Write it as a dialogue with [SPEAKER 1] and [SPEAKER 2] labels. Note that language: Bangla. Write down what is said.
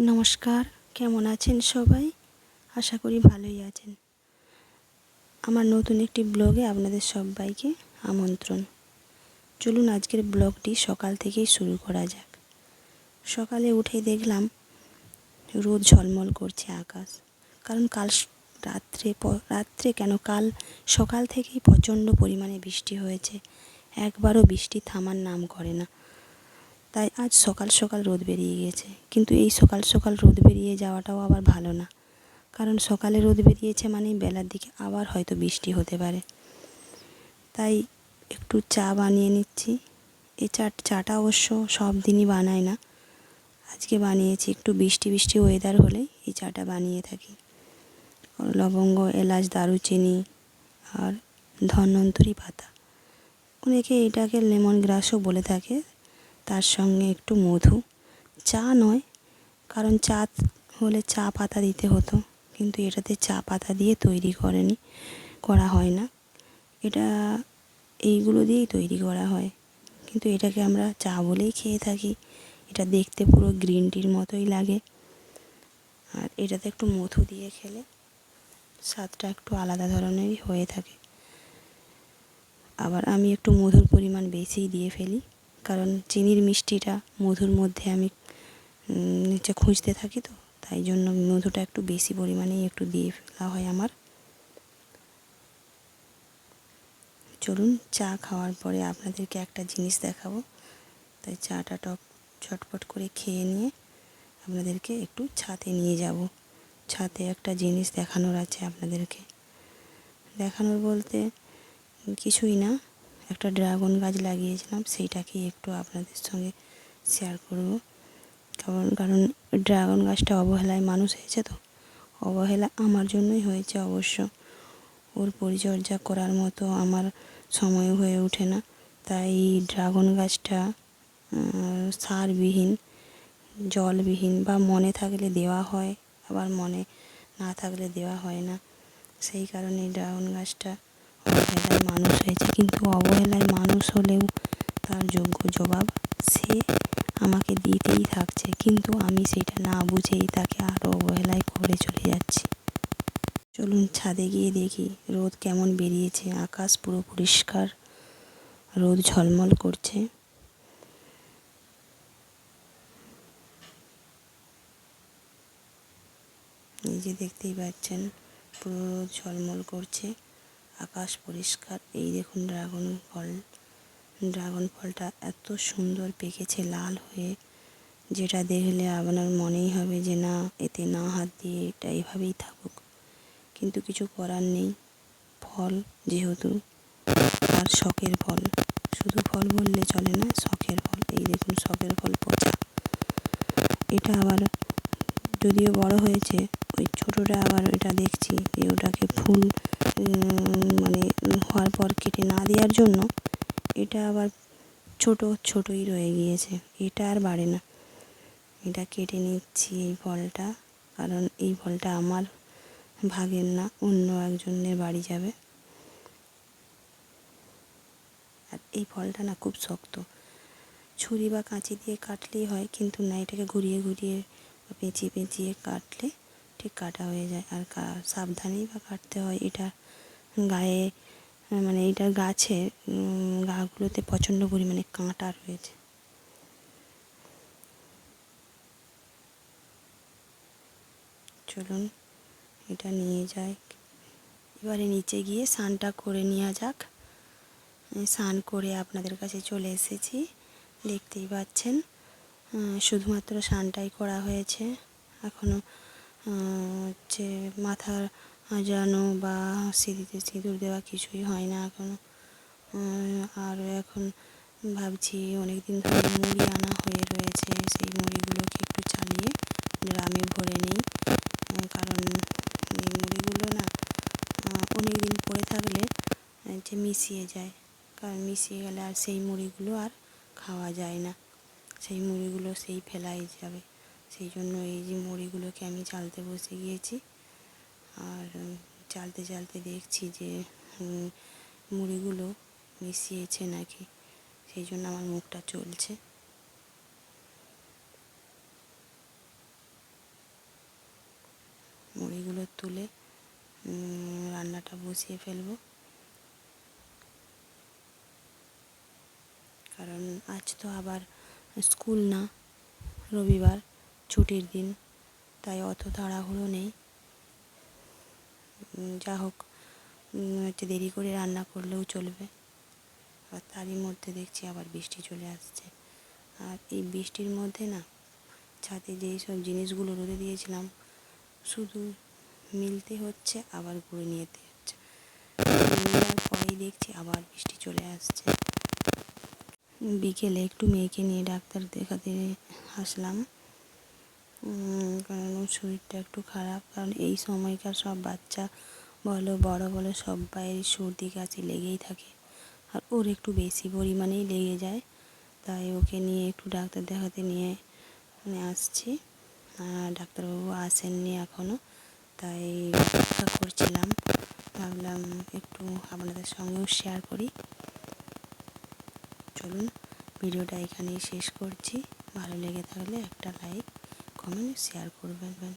[SPEAKER 1] নমস্কার, কেমন আছেন সবাই? আশা করি ভালোই আছেন। আমার নতুন একটি ব্লগে আপনাদের সবাইকে আমন্ত্রণ। চলুন আজকের ব্লগটি সকাল থেকেই শুরু করা যাক। সকালে উঠে দেখলাম, রোদ ঝলমল করছে আকাশ। কারণ কাল রাত্রে রাত্রে কেন কাল সকাল থেকেই প্রচণ্ড পরিমাণে বৃষ্টি হয়েছে। একবারও বৃষ্টি থামার নাম করে না। তাই আজ সকাল সকাল রোদ বেরিয়ে গেছে। কিন্তু এই সকাল সকাল রোদ বেরিয়ে যাওয়াটাও আবার ভালো না। কারণ সকালে রোদ বেরিয়েছে মানে বেলার দিকে আবার হয়তো বৃষ্টি হতে পারে। তাই একটু চা বানিয়ে নিচ্ছি। এই চা চাটা অবশ্য সব দিনই বানাই না। আজকে বানিয়েছি একটু বৃষ্টি বৃষ্টি ওয়েদার হলে এই চাটা বানিয়ে থাকি। লবঙ্গ, এলাচ, দারুচিনি আর ধন্বন্তরি পাতা। অনেকে এটাকে লেমন গ্রাসও বলে থাকে। তার সঙ্গে একটু মধু। চা নয়, কারণ চা হলে চা পাতা দিতে হতো, কিন্তু এটাতে চা পাতা দিয়ে তৈরি করেনি, করা হয় না। এটা এইগুলো দিয়েই তৈরি করা হয়। কিন্তু এটাকে আমরা চা বলেই খেয়ে থাকি। এটা দেখতে পুরো গ্রিন টির মতোই লাগে। আর এটাতে একটু মধু দিয়ে খেলে স্বাদটা একটু আলাদা ধরনেরই হয়ে থাকে। আবার আমি একটু মধুর পরিমাণ বেশিই দিয়ে ফেলি। কারণ চিনির মিষ্টিটা মধুর মধ্যে আমি নিচে খুঁজতে থাকি তো, তাই জন্য মধুটা একটু বেশি পরিমাণেই একটু দিয়ে ফেলা হয় আমার। চলুন চা খাওয়ার পরে আপনাদেরকে একটা জিনিস দেখাবো। তাই চাটা টপ চটপট করে খেয়ে নিয়ে আপনাদেরকে একটু ছাতে নিয়ে যাব। ছাতে একটা জিনিস দেখানোর আছে আপনাদেরকে। দেখানোর বলতে কিছুই না। একটা ড্রাগন গাছ লাগিয়েছিলাম সেইটাকে একটু আপনাদের সঙ্গে শেয়ার করব। কারণ কারণ ড্রাগন গাছটা অবহেলায় মানুষ হয়েছে তো, অবহেলা আমার জন্যই হয়েছে অবশ্য। ওর পরিচর্যা করার মতো আমার সময় হয়ে ওঠে না, তাই ড্রাগন গাছটা সারবিহীন, জলবিহীন বা মনে থাকলে দেওয়া হয়, আবার মনে না থাকলে দেওয়া হয় না। সেই কারণে ড্রাগন গাছটা অবহেলায় মানুষ হয়েছে। কিন্তু অবহেলায় মানুষ হলেও তার যোগ্য জবাব সে আমাকে দিতেই থাকছে। কিন্তু আমি সেটা না বুঝেই তাকে আরও অবহেলায় করে চলে যাচ্ছি। চলুন ছাদে গিয়ে দেখি, রোদ কেমন বেরিয়েছে। আকাশ পুরো পরিষ্কার, রোদ ঝলমল করছে। যে দেখতেই পাচ্ছেন, পুরো রোদ ঝলমল করছে। আকাশ পরিষ্কার। এই দেখুন ড্রাগন ফল ড্রাগন ফলটা এত সুন্দর পেকেছে, লাল হয়ে। যেটা দেখলে আপনার মনেই হবে যে না, এতে না হাত দিয়ে এটা এভাবেই থাকুক। কিন্তু কিছু করার নেই। ফল যেহেতু, আর শখের ফল। শুধু ফল বললে চলে না, শখের ফল। এই দেখুন শখের ফল পচা। এটা আবার যদিও বড় হয়েছে, ওই ছোটোটা আবার এটা দেখছি যে ওটাকে ফুল কেটে না দেওয়ার জন্য এটা আবার ছোট, ছোটই রয়ে গিয়েছে। এটা আর বাড়ে না। এটা কেটে নিচ্ছি এই ফলটা, কারণ এই ফলটা আমার ভাগের না, অন্য একজনের বাড়ি যাবে। আর এই ফলটা না খুব শক্ত। ছুরি বা কাঁচি দিয়ে কাটলেই হয়, কিন্তু না, এটাকে ঘুরিয়ে ঘুরিয়ে পেঁচিয়ে পেঁচিয়ে কাটলে ঠিক কাটা হয়ে যায়। আর সাবধানেই বা কাটতে হয়। এটা গায়ে মানে এটার গাছে গাগুলোতে প্রচণ্ড পরিমাণে কাঁটা রয়েছে। চলুন, এটা নিয়ে যাই। এবারে নিচে গিয়ে স্নানটা করে নেওয়া যাক। স্নান করে আপনাদের কাছে চলে এসেছি। দেখতেই পাচ্ছেন শুধুমাত্র স্নানটাই করা হয়েছে। এখনও হচ্ছে মাথার আজানো বা সিঁড়িতে সিঁদুর দেওয়া কিছুই হয় না এখনও আর এখন ভাবছি অনেক দিন ধরে মুড়ি আনা হয়ে রয়েছে। সেই মুড়িগুলোকে একটু চালিয়ে ড্রামে ভরে নিই। কারণ এই মুড়িগুলো না অনেক দিন পরে থাকলে যে মিশিয়ে যায়। কারণ মিশিয়ে গেলে আর সেই মুড়িগুলো আর খাওয়া যায় না। সেই মুড়িগুলো সেই ফেলাই যাবে। সেই জন্য এই যে মুড়িগুলোকে আমি চালতে বসে গিয়েছি। আর চালতে চালতে দেখছি যে মুড়িগুলো মিশিয়েছে নাকি, সেই জন্য আমার মুখটা চলছে। মুড়িগুলো তুলে রান্নাটা বসিয়ে ফেলব। কারণ আজ তো আবার স্কুল না, রবিবার, ছুটির দিন, তাই অত তাড়াহুড়ো নেই। যা হোক হচ্ছে দেরি করে রান্না করলেও চলবে। আর তারই মধ্যে দেখছি আবার বৃষ্টি চলে আসছে। আর এই বৃষ্টির মধ্যে না, ছাদে যেই সব জিনিসগুলো রোদে দিয়েছিলাম, শুধু মিলতে হচ্ছে, আবার ঘুরে নিয়ে যেতে হচ্ছে। নেওয়ার পরেই দেখছি আবার বৃষ্টি চলে আসছে। বিকেলে একটু মেয়েকে নিয়ে ডাক্তার দেখাতে আসলাম। কারণ ওর শরীরটা একটু খারাপ। কারণ এই সময়কার সব বাচ্চা বলো, বড় বলো সবাই সর্দি কাশি লেগেই থাকে। আর ওর একটু বেশি পরিমাণেই লেগে যায়। তাই ওকে নিয়ে একটু ডাক্তার দেখাতে নিয়ে মানে আসছি। আর ডাক্তারবাবু আসেননি এখনও তাই অপেক্ষা করছিলাম। ভাবলাম একটু আপনাদের সঙ্গেও শেয়ার করি। চলুন, ভিডিওটা এখানেই শেষ করছি। ভালো লেগে থাকলে একটা like কমেন্ট শেয়ার করবেন